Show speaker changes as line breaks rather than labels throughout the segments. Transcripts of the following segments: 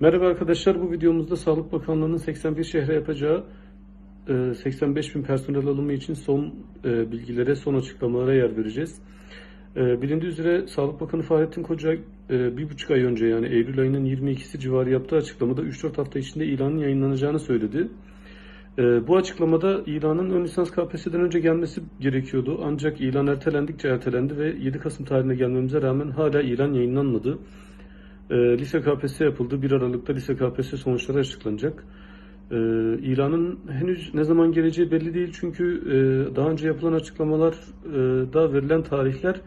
Merhaba arkadaşlar, bu videomuzda Sağlık Bakanlığı'nın 81 şehre yapacağı e, 85 bin personel alımı için son e, bilgilere, son açıklamalara yer vereceğiz. E, Bilindiği üzere Sağlık Bakanı Fahrettin Koca e, bir buçuk ay önce yani Eylül ayının 22'si civarı yaptığı açıklamada 3-4 hafta içinde ilanın yayınlanacağını söyledi. E, Bu açıklamada ilanın ön lisans KPSS'den önce gelmesi gerekiyordu. Ancak ilan ertelendikçe ertelendi ve 7 Kasım tarihine gelmemize rağmen hala ilan yayınlanmadı. E, lise KPSS yapıldı. 1 Aralık'ta lise KPSS sonuçları açıklanacak. E, ilanın henüz ne zaman geleceği belli değil çünkü e, daha önce yapılan açıklamalar e, da verilen tarihler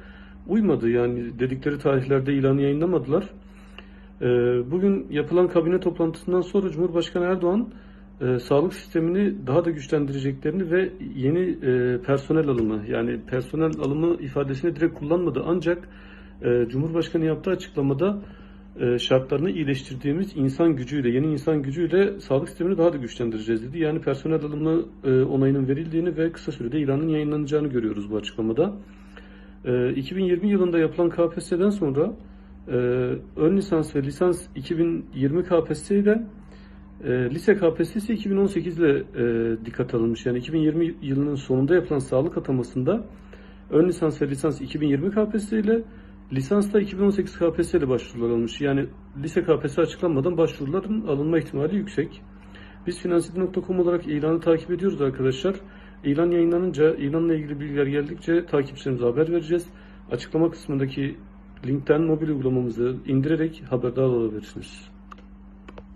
uymadı. Yani dedikleri tarihlerde ilanı yayınlamadılar. E, bugün yapılan kabine toplantısından sonra Cumhurbaşkanı Erdoğan e, sağlık sistemini daha da güçlendireceklerini ve yeni e, personel alımı yani personel alımı ifadesini direkt kullanmadı ancak e, Cumhurbaşkanı yaptığı açıklamada şartlarını iyileştirdiğimiz insan gücüyle, yeni insan gücüyle sağlık sistemini daha da güçlendireceğiz dedi. Yani personel alımı e, onayının verildiğini ve kısa sürede ilanın yayınlanacağını görüyoruz bu açıklamada. E, 2020 yılında yapılan KPSS'den sonra e, ön lisans ve lisans 2020 KPSS ile e, lise KPSS 2018 ile e, dikkat alınmış. Yani 2020 yılının sonunda yapılan sağlık atamasında ön lisans ve lisans 2020 KPSS ile lisansta 2018 KPSS ile başvurular alınmış. Yani lise KPSS açıklanmadan başvuruların alınma ihtimali yüksek. Biz finansiyeti.com olarak ilanı takip ediyoruz arkadaşlar. İlan yayınlanınca, ilanla ilgili bilgiler geldikçe takipçilerimize haber vereceğiz. Açıklama kısmındaki linkten mobil uygulamamızı indirerek haberdar olabilirsiniz.